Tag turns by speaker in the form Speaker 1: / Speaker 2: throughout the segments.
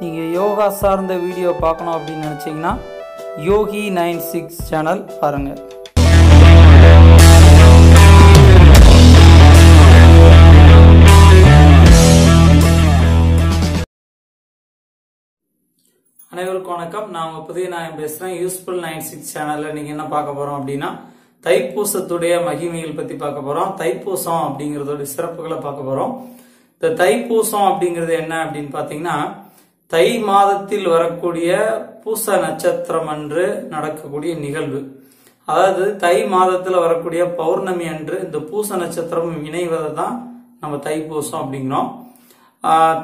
Speaker 1: நீங்கள் யோகா சார்ந்த வீடியோ பார்க்கணும் அப்படின்னு நினச்சிங்கன்னா யோகி நைன் சிக்ஸ் சேனல் பாருங்கள் அனைவருக்கும் வணக்கம். நான் உங்க புதிய நான் பேசுறேன். யூஸ்ஃபுல் நைன் சிக்ஸ் சேனல்ல நீங்க என்ன பார்க்க போறோம் அப்படின்னா தைப்பூசத்துடைய மகிமைகள் பத்தி பார்க்க போறோம். தைப்பூசம் அப்படிங்கறதோட சிறப்புகளை பார்க்க போறோம். இந்த தைப்பூசம் அப்படிங்கிறது என்ன அப்படின்னு பாத்தீங்கன்னா தை மாதத்தில் வரக்கூடிய பூச நட்சத்திரம் அன்று நடக்கக்கூடிய நிகழ்வு. அதாவது தை மாதத்தில் வரக்கூடிய பௌர்ணமி அன்று இந்த பூச நட்சத்திரம் இணைவதை தான் நம்ம தைப்பூசம் அப்படிங்கிறோம்.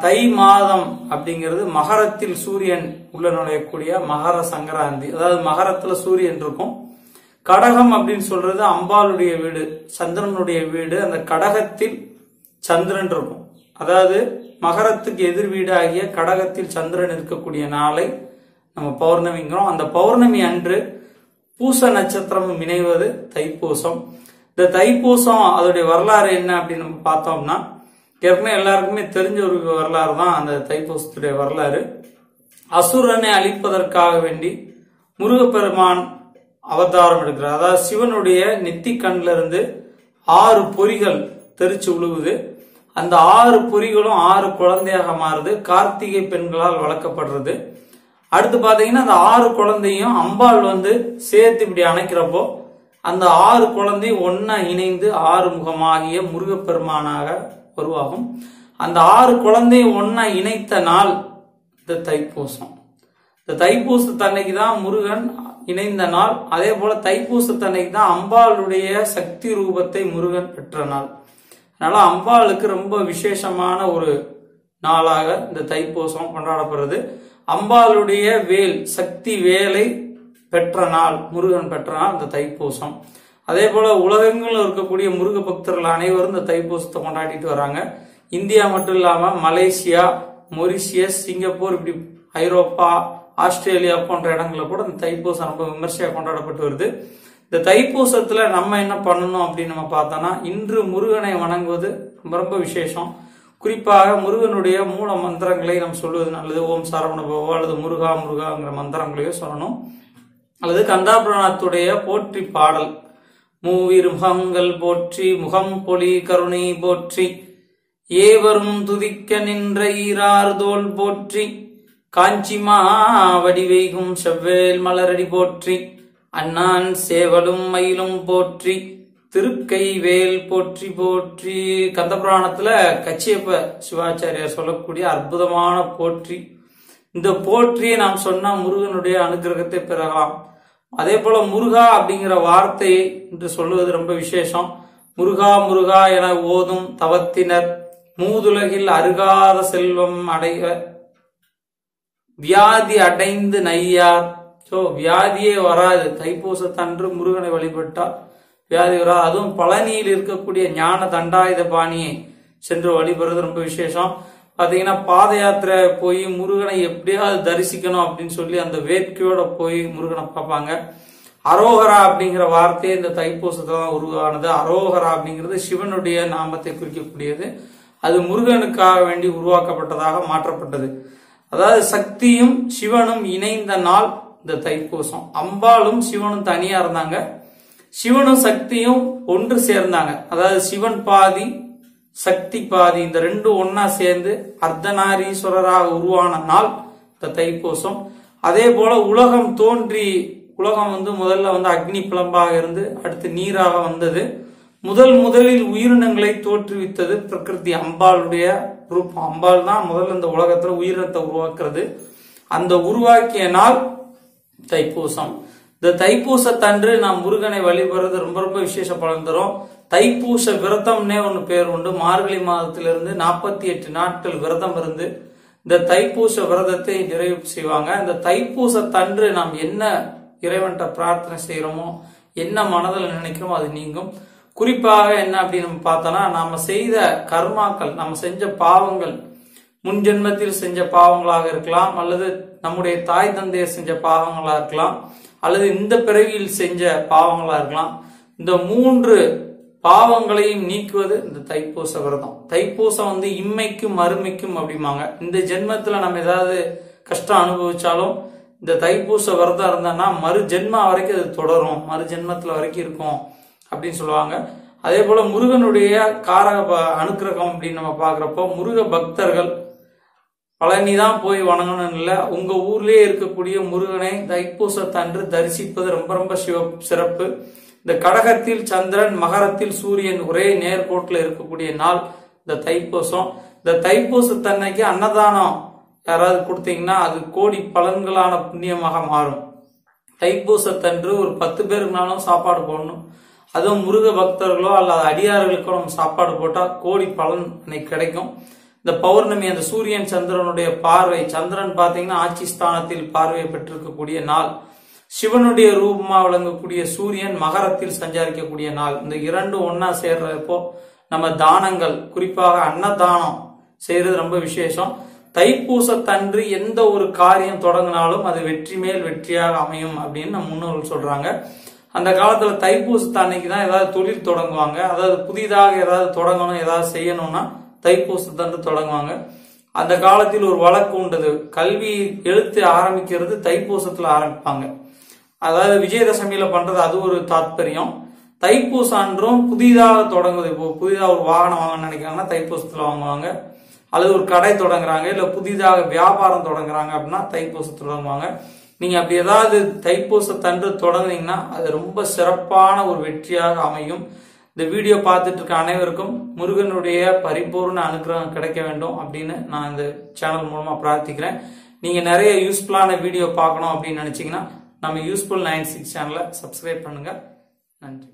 Speaker 1: தை மாதம் அப்படிங்கிறது மகரத்தில் சூரியன் உள்ள நுழையக்கூடிய மகர சங்கராந்தி. அதாவது மகரத்துல சூரியன் இருக்கும். கடகம் அப்படின்னு சொல்றது அம்பாளுடைய வீடு சந்திரனுடைய வீடு. அந்த கடகத்தில் சந்திரன் இருக்கும். அதாவது மகரத்துக்கு எதிர் வீடாகிய கடகத்தில் சந்திரன் இருக்கக்கூடிய நாளை நம்ம பௌர்ணமிங்கிறோம். அந்த பௌர்ணமி அன்று பூச நட்சத்திரம் இணைவது தைப்பூசம். இந்த தைப்பூசம் அதோடைய வரலாறு என்ன அப்படின்னு நம்ம பார்த்தோம்னா ஏற்கனவே எல்லாருக்குமே தெரிஞ்ச ஒரு வரலாறு தான் அந்த தைப்பூசத்துடைய வரலாறு. அசுரனை அழிப்பதற்காக வேண்டி முருகப்பெருமான் அவதாரம் எடுக்கிறார். அதாவது சிவனுடைய நெத்தி கண்ணிலிருந்து ஆறு பொறிகள் தெரிச்சு உழுவுது. அந்த ஆறு குறிகளும் ஆறு குழந்தையாக மாறுது. கார்த்திகை பெண்களால் வளர்க்கப்படுறது. அடுத்து பாத்தீங்கன்னா அந்த ஆறு குழந்தையும் அம்பாள் வந்து சேர்த்து இப்படி அணைக்கிறப்போ அந்த ஆறு குழந்தை ஒன்னா இணைந்து ஆறு முகமாகிய முருகப்பெருமானாக உருவாகும். அந்த ஆறு குழந்தையும் ஒன்னா இணைத்த நாள் இந்த தைப்பூசம். இந்த தைப்பூசத்தன்னைக்கு தான் முருகன் இணைந்த நாள். அதே போல தைப்பூசத்தன்னைக்கு தான் அம்பாளுடைய சக்தி ரூபத்தை முருகன் பெற்ற நாள். அதனால அம்பாளுக்கு ரொம்ப விசேஷமான ஒரு நாளாக இந்த தைப்பூசம் கொண்டாடப்படுறது. அம்பாளுடைய வேல் சக்தி வேலை பெற்ற நாள் முருகன் பெற்ற நாள் இந்த தைப்பூசம். அதே போல உலகங்களில் இருக்கக்கூடிய முருக பக்தர்கள் அனைவரும் இந்த தைப்பூசத்தை கொண்டாடிட்டு வராங்க. இந்தியா மட்டும் இல்லாம மலேசியா மொரிஷியஸ் சிங்கப்பூர் இப்படி ஐரோப்பா ஆஸ்திரேலியா போன்ற இடங்களில் கூட இந்த தைப்பூசம் ரொம்ப விமர்சையாக கொண்டாடப்பட்டு வருது. இந்த தைப்பூசத்துல நம்ம என்ன பண்ணணும் அப்படின்னு நம்ம பார்த்தோம்னா இன்று முருகனை வணங்குவது ரொம்ப விசேஷம். குறிப்பாக முருகனுடைய மூல மந்திரங்களை நம்ம சொல்வது நல்லது. ஓம் சரவணபவோ அல்லது முருகா முருகாங்கிற மந்திரங்களையோ சொல்லணும். அல்லது கந்தாபுராணத்துடைய போற்றி பாடல். மூவிர் முகங்கள் போற்றி முகம் பொலி கருணை போற்றி. ஏவரும் துதிக்க நின்ற ஈரார் தோல் போற்றி. காஞ்சிமா வடிவேகும் செவ்வேல் மலரடி போற்றி. அண்ணான் சேவலும் மயிலும் போற்றி திருக்கை வேல் போற்றி. போற்றி கந்தபுராணத்துல கச்சியப்ப சிவாச்சாரியார் சொல்லக்கூடிய அற்புதமான போற்றி. இந்த போற்றியை நாம் சொன்னா முருகனுடைய அனுகிரகத்தை பெறலாம். அதே போல முருகா அப்படிங்கிற வார்த்தையை என்று சொல்லுவது ரொம்ப விசேஷம். முருகா முருகா என ஓதும் தவத்தினர் மூதுலகில் அருகாத செல்வம் அடைய வியாதி அடைந்து நையார் ஸோ வியாதியே வராது. தைப்பூசத்தன்று முருகனை வழிபட்டால் வியாதி வராது. அதுவும் பழனியில் இருக்கக்கூடிய ஞான தண்டாயுத பாணியை சென்று வழிபடுறது ரொம்ப விசேஷம். பார்த்தீங்கன்னா பாத யாத்திரை போய் முருகனை எப்படியாவது தரிசிக்கணும் அப்படின்னு சொல்லி அந்த வேட்கையோட போய் முருகனை பார்ப்பாங்க. அரோகரா அப்படிங்கிற வார்த்தையே இந்த தைப்பூசத்துல தான் உருவானது. அரோகரா அப்படிங்கிறது சிவனுடைய நாமத்தை குறிக்கக்கூடியது. அது முருகனுக்காக வேண்டி உருவாக்கப்பட்டதாக மாற்றப்பட்டது. அதாவது சக்தியும் சிவனும் இணைந்த நாள் இந்த தைப்பூசம். அம்பாளும் சிவனும் தனியா இருந்தாங்க. சிவனும் சக்தியும் ஒன்று சேர்ந்தாங்க. அதாவது சிவன் பாதி சக்தி பாதி இந்த ரெண்டும் ஒன்னா சேர்ந்து அர்த்தநாரீஸ்வரராக உருவான நாள் இந்த தைப்பூசம். அதே போல உலகம் தோன்றி உலகம் வந்து முதல்ல வந்து அக்னி பிளம்பாக இருந்து அடுத்து நீராக வந்தது. முதல் முதலில் உயிரினங்களை தோற்றுவித்தது பிரகிருதி அம்பாளுடைய ரூபம். அம்பாள் தான் முதல்ல இந்த உலகத்துல உயிரினத்தை உருவாக்குறது. அந்த உருவாக்கிய நாள் தைப்பூசம். இந்த தைப்பூசத்தன்று நாம் முருகனை வழிபடுறது ரொம்ப ரொம்ப விசேஷ பலன் தரும். தைப்பூச விரதம்னே ஒன்று பேர் உண்டு. மார்கழி மாதத்திலிருந்து நாற்பத்தி எட்டு நாட்கள் விரதம் இருந்து இந்த தைப்பூச விரதத்தை நிறைவு செய்வாங்க. இந்த தைப்பூசத்தன்று நாம் என்ன இறைவன்கிட்ட பிரார்த்தனை செய்கிறோமோ என்ன மனதில் நினைக்கிறோமோ அது நீங்கும். குறிப்பாக என்ன அப்படின்னு பார்த்தோன்னா பார்த்தோம்னா நாம செய்த கர்மாக்கள் நம்ம செஞ்ச பாவங்கள் முன் ஜென்மத்தில் செஞ்ச பாவங்களாக இருக்கலாம் அல்லது நம்முடைய தாய் தந்தையர் செஞ்ச பாவங்களா இருக்கலாம் அல்லது இந்த பிறவியில் செஞ்ச பாவங்களா இருக்கலாம். இந்த மூன்று பாவங்களையும் நீக்குவது இந்த தைப்பூச விரதம். தைப்பூசம் வந்து இம்மைக்கும் மறுமைக்கும் அப்படிம்பாங்க. இந்த ஜென்மத்துல நம்ம ஏதாவது கஷ்டம் அனுபவிச்சாலும் இந்த தைப்பூச விரதம் இருந்தோம்னா மறு ஜென்மா வரைக்கும் அது தொடரும். மறு ஜென்மத்துல வரைக்கும் இருக்கும் அப்படின்னு சொல்லுவாங்க. அதே போல முருகனுடைய காரக ப- அனுக்கிரகம் அப்படின்னு நம்ம பாக்குறப்போ முருக பக்தர்கள் பழனி தான் போய் வணங்கணும் இல்ல. உங்க ஊர்லயே இருக்கக்கூடிய முருகனை தைப்பூசத்தன்று தரிசிப்பது ரொம்ப ரொம்ப சிவ சிறப்பு. இந்த கடகத்தில் சந்திரன் மகரத்தில் சூரியன் ஒரே நேர்கோட்டில் இருக்கக்கூடிய நாள் இந்த தைப்பூசம். இந்த தைப்பூசத்தன்னைக்கு அன்னதானம் யாராவது கொடுத்தீங்கன்னா அது கோடி பலன்களான புண்ணியமாக மாறும். தைப்பூசத்தன்று ஒரு பத்து பேருக்குனாலும் சாப்பாடு போடணும். அதுவும் முருக பக்தர்களோ அல்லது அடியார்களுக்கோ நம்ம சாப்பாடு போட்டா கோடி பலன் அன்னைக்கு கிடைக்கும். இந்த பௌர்ணமி அந்த சூரியன் சந்திரனுடைய பார்வை சந்திரன் பார்த்தீங்கன்னா ஆட்சி ஸ்தானத்தில் பார்வையை பெற்றிருக்கக்கூடிய நாள். சிவனுடைய ரூபமா விளங்கக்கூடிய சூரியன் மகரத்தில் சஞ்சாரிக்கக்கூடிய நாள். இந்த இரண்டும் ஒன்னா சேர்றப்போ நம்ம தானங்கள் குறிப்பாக அன்னதானம் செய்யறது ரொம்ப விசேஷம். தைப்பூசத்தன்று எந்த ஒரு காரியம் தொடங்கினாலும் அது வெற்றி மேல் வெற்றியாக அமையும் அப்படின்னு நம்ம முன்னோர்கள் சொல்றாங்க. அந்த காலத்துல தைப்பூசத்து அன்னைக்கு தான் ஏதாவது தொழில் தொடங்குவாங்க. அதாவது புதிதாக ஏதாவது தொடங்கணும் ஏதாவது செய்யணும்னா தைப்பூசத்தன்று தொடங்குவாங்க. அந்த காலத்தில் ஒரு வழக்கு உண்டது. கல்வி எழுத்து ஆரம்பிக்கிறது தைப்பூசத்துல ஆரம்பிப்பாங்க. அதாவது விஜயதசமியில பண்றது அது ஒரு தாத்பரியம். தைப்பூசம் அன்றும் புதிதாக தொடங்குது இப்போ புதிதாக ஒரு வாகனம் வாங்க நினைக்கிறாங்கன்னா தைப்பூசத்துல வாங்குவாங்க. அல்லது ஒரு கடை தொடங்குறாங்க. இல்ல புதிதாக வியாபாரம் தொடங்குறாங்க அப்படின்னா தைப்பூசத்துல தொடங்குவாங்க. நீங்க அப்படி ஏதாவது தைப்பூசத்தன்று தொடங்குனீங்கன்னா அது ரொம்ப சிறப்பான ஒரு வெற்றியாக அமையும். இந்த வீடியோ பார்த்துட்டு இருக்க அனைவருக்கும் முருகனுடைய பரிபூர்ண அனுகிரகம் கிடைக்க வேண்டும் அப்படின்னு நான் இந்த சேனல் மூலமா பிரார்த்திக்கிறேன். நீங்க நிறைய யூஸ்ஃபுல்லான வீடியோ பார்க்கணும் அப்படின்னு நினைச்சீங்கன்னா நம்ம யூஸ்ஃபுல் நைன் சிக்ஸ் சேனலை சப்ஸ்கிரைப் பண்ணுங்க. நன்றி.